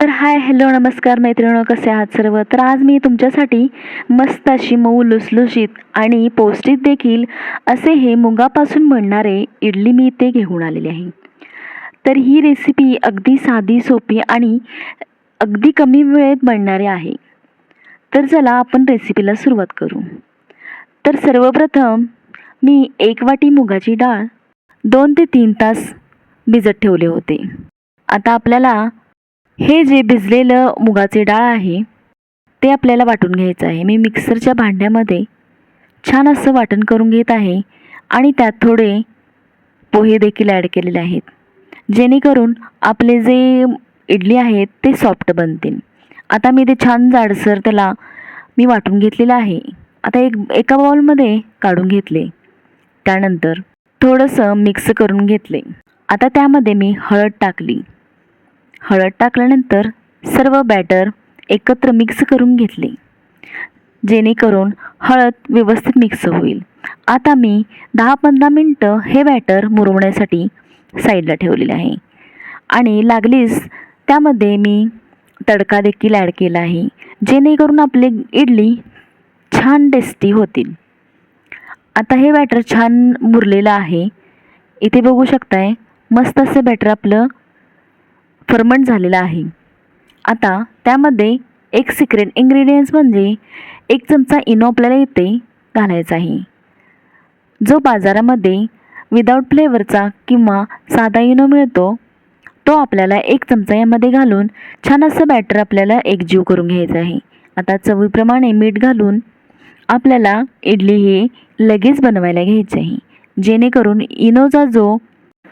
तर hi hello नमस्कार मैत्रिणी कसे आहात सर्व? तर आज मी तुमच्यासाठी मस्त अशी मऊ लुसलुशीत आणि पौष्टिक देखील असे हे मुगापासून बनणारे इडली मी इथे घेऊन आलेली आहे. तर ही रेसिपी अगदी साधी सोपी आणि अगदी कमी वेळेत बनणारी आहे. तर चला आपण रेसिपीला सुरुवात करू. तर सर्वप्रथम मी एक वाटी मुगाची डाळ दोन ते तीन तास भिजत ठेवले होते. आता आपल्याला हे जे भिजलेलं मुगाचे डाळ आहे ते आपल्याला वाटून घ्यायचं आहे. मी मिक्सरच्या भांड्यामध्ये छान असं वाटण करून घेत आहे आणि त्यात थोडे पोहे देखील ॲड केलेले आहेत. जेणेकरून आपले जे इडली आहेत ते सॉफ्ट बनतील. आता मी ते छान जाडसर त्याला मी वाटून घेतलेलं आहे. आता एक एका बाउलमध्ये काढून घेतले. त्यानंतर थोडंसं मिक्स करून घेतले. आता त्यामध्ये मी हळद टाकली. हळद टाकल्यानंतर सर्व बॅटर एकत्र मिक्स करून घेतले. जेणेकरून हळद व्यवस्थित मिक्स होईल. आता मी दहा पंधरा मिनटं हे बॅटर मुरवण्यासाठी साईडला ठेवलेले आहे. आणि लागलीच त्यामध्ये मी तडका देखील ॲड केला आहे. जेणेकरून आपले इडली छान टेस्टी होतील. आता हे बॅटर छान मुरलेलं आहे. इथे बघू शकताय मस्त असं बॅटर आपलं फर्मंट झालेला आहे. आता त्यामध्ये एक सिक्रेट इंग्रेडियंट्स म्हणजे एक चमचा इनो आपल्याला इथे घालायचा आहे. जो बाजारामध्ये विदाऊट फ्लेवरचा किंवा साधा इनो मिळतो तो आपल्याला एक चमचा यामध्ये घालून छान असं बॅटर आपल्याला एकजीव करून घ्यायचं आहे. आता चवीप्रमाणे मीठ घालून आपल्याला इडली ही लगेच बनवायला घ्यायची आहे. जेणेकरून इनोचा जो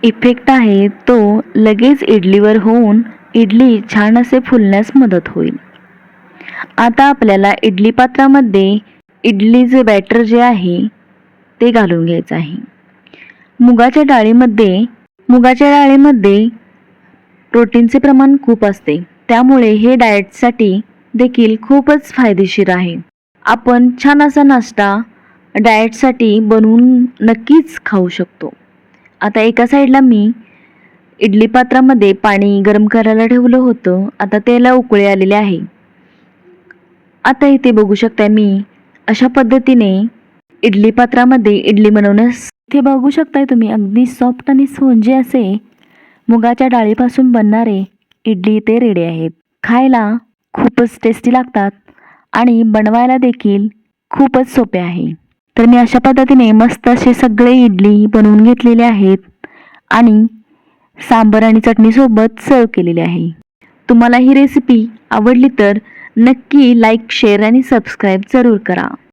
इफेक्ट आहे तो लगेच इडलीवर होऊन इडली छान असे फुलण्यास मदत होईल. आता आपल्याला इडली पात्रामध्ये इडलीचे बॅटर जे आहे ते घालून घ्यायचं आहे. मुगाच्या डाळीमध्ये मुगाच्या डाळीमध्ये प्रोटीनचे प्रमाण खूप असते. त्यामुळे हे डाएटसाठी देखील खूपच फायदेशीर आहे. आपण छान असा नाश्ता डाएटसाठी बनवून नक्कीच खाऊ शकतो. आता एका साईडला मी इडली पात्रामध्ये पाणी गरम करायला ठेवलं होतं. आता त्याला उकळे आलेले आहे. आता इथे बघू शकता मी अशा पद्धतीने इडली पात्रामध्ये इडली बनवण्यास इथे बघू शकताय तुम्ही अगदी सॉफ्ट आणि स्पॉन्जी असे मुगाच्या डाळीपासून बनणारे इडली ते रेडी आहेत. खायला खूपच टेस्टी लागतात आणि बनवायला देखील खूपच सोपे आहे. तर मी अशा पद्धतीने मस्त असे सगळे इडली बनवून घेतलेले आहेत आणि सांबर आणि चटणीसोबत सर्व केलेले आहे. तुम्हाला ही रेसिपी आवडली तर नक्की लाईक शेअर आणि सबस्क्राईब जरूर करा.